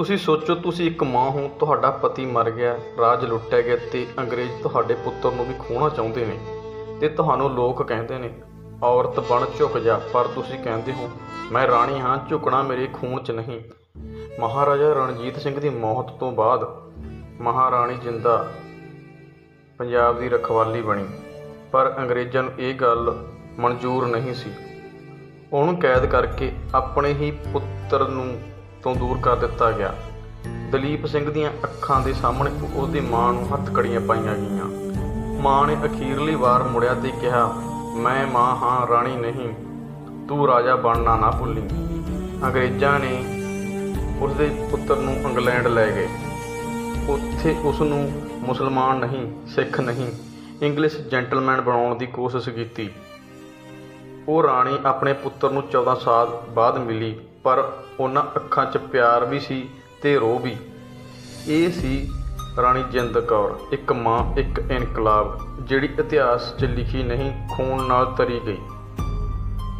ਤੁਸੀਂ ਸੋਚੋ, ਤੁਸੀਂ ਇੱਕ ਮਾਂ ਹੋ, ਤੁਹਾਡਾ ਪਤੀ ਮਰ ਗਿਆ, ਰਾਜ ਲੁੱਟਿਆ ਗਿਆ ਤੇ ਅੰਗਰੇਜ਼ ਤੁਹਾਡੇ ਪੁੱਤਰ ਨੂੰ ਵੀ ਖੋਹਣਾ ਚਾਹੁੰਦੇ ਨੇ ਤੇ ਤੁਹਾਨੂੰ ਲੋਕ ਕਹਿੰਦੇ ਨੇ, ਔਰਤ ਬਣ ਝੁਕ ਜਾ, ਪਰ ਤੁਸੀਂ ਕਹਿੰਦੇ ਹੋ, ਮੈਂ ਰਾਣੀ ਹਾਂ, ਝੁਕਣਾ ਮੇਰੇ ਖੂਨ 'ਚ ਨਹੀਂ। ਮਹਾਰਾਜਾ ਰਣਜੀਤ ਸਿੰਘ ਦੀ ਮੌਤ ਤੋਂ ਬਾਅਦ ਮਹਾਰਾਣੀ ਜਿੰਦਾ ਪੰਜਾਬ ਦੀ ਰਖਵਾਲੀ ਬਣੀ। ਪਰ ਅੰਗਰੇਜ਼ਾਂ ਨੂੰ ਇਹ ਗੱਲ ਮਨਜ਼ੂਰ ਨਹੀਂ ਸੀ। ਉਹਨੂੰ ਕੈਦ ਕਰਕੇ ਆਪਣੇ ਹੀ ਪੁੱਤਰ ਨੂੰ ਤੋਂ ਦੂਰ ਕਰ ਦਿੱਤਾ ਗਿਆ। ਦਲੀਪ ਸਿੰਘ ਦੀਆਂ ਅੱਖਾਂ ਦੇ ਸਾਹਮਣੇ ਉਹਦੀ ਮਾਂ ਨੂੰ ਹੱਥ ਕੜੀਆਂ ਪਾਈਆਂ ਗਈਆਂ। ਮਾਂ ਨੇ ਅਖੀਰਲੀ ਵਾਰ ਮੁੜਿਆ ਤੇ ਕਿਹਾ, ਮੈਂ ਮਾਂ ਹਾਂ, ਰਾਣੀ ਨਹੀਂ। ਤੂੰ ਰਾਜਾ ਬਣਨਾ ਨਾ ਭੁੱਲੀ। ਅੰਗਰੇਜ਼ਾਂ ਨੇ ਉਸਦੇ ਪੁੱਤਰ ਨੂੰ ਇੰਗਲੈਂਡ ਲੈ ਗਏ। ਉੱਥੇ ਉਸ ਨੂੰ ਮੁਸਲਮਾਨ ਨਹੀਂ, ਸਿੱਖ ਨਹੀਂ, ਇੰਗਲਿਸ਼ ਜੈਂਟਲਮੈਨ ਬਣਾਉਣ ਦੀ ਕੋਸ਼ਿਸ਼ ਕੀਤੀ। ਉਹ ਰਾਣੀ ਆਪਣੇ ਪੁੱਤਰ ਨੂੰ 14 ਸਾਲ ਬਾਅਦ ਮਿਲੀ, ਪਰ ਉਹਨਾਂ ਅੱਖਾਂ 'ਚ ਪਿਆਰ ਵੀ ਸੀ ਤੇ ਰੋਹ ਵੀ। ਇਹ ਸੀ ਰਾਣੀ ਜਿੰਦ ਕੌਰ, ਇੱਕ ਮਾਂ, ਇੱਕ ਇਨਕਲਾਬ, ਜਿਹੜੀ ਇਤਿਹਾਸ 'ਚ ਲਿਖੀ ਨਹੀਂ, ਖੂਨ ਨਾਲ ਤਰੀ ਗਈ।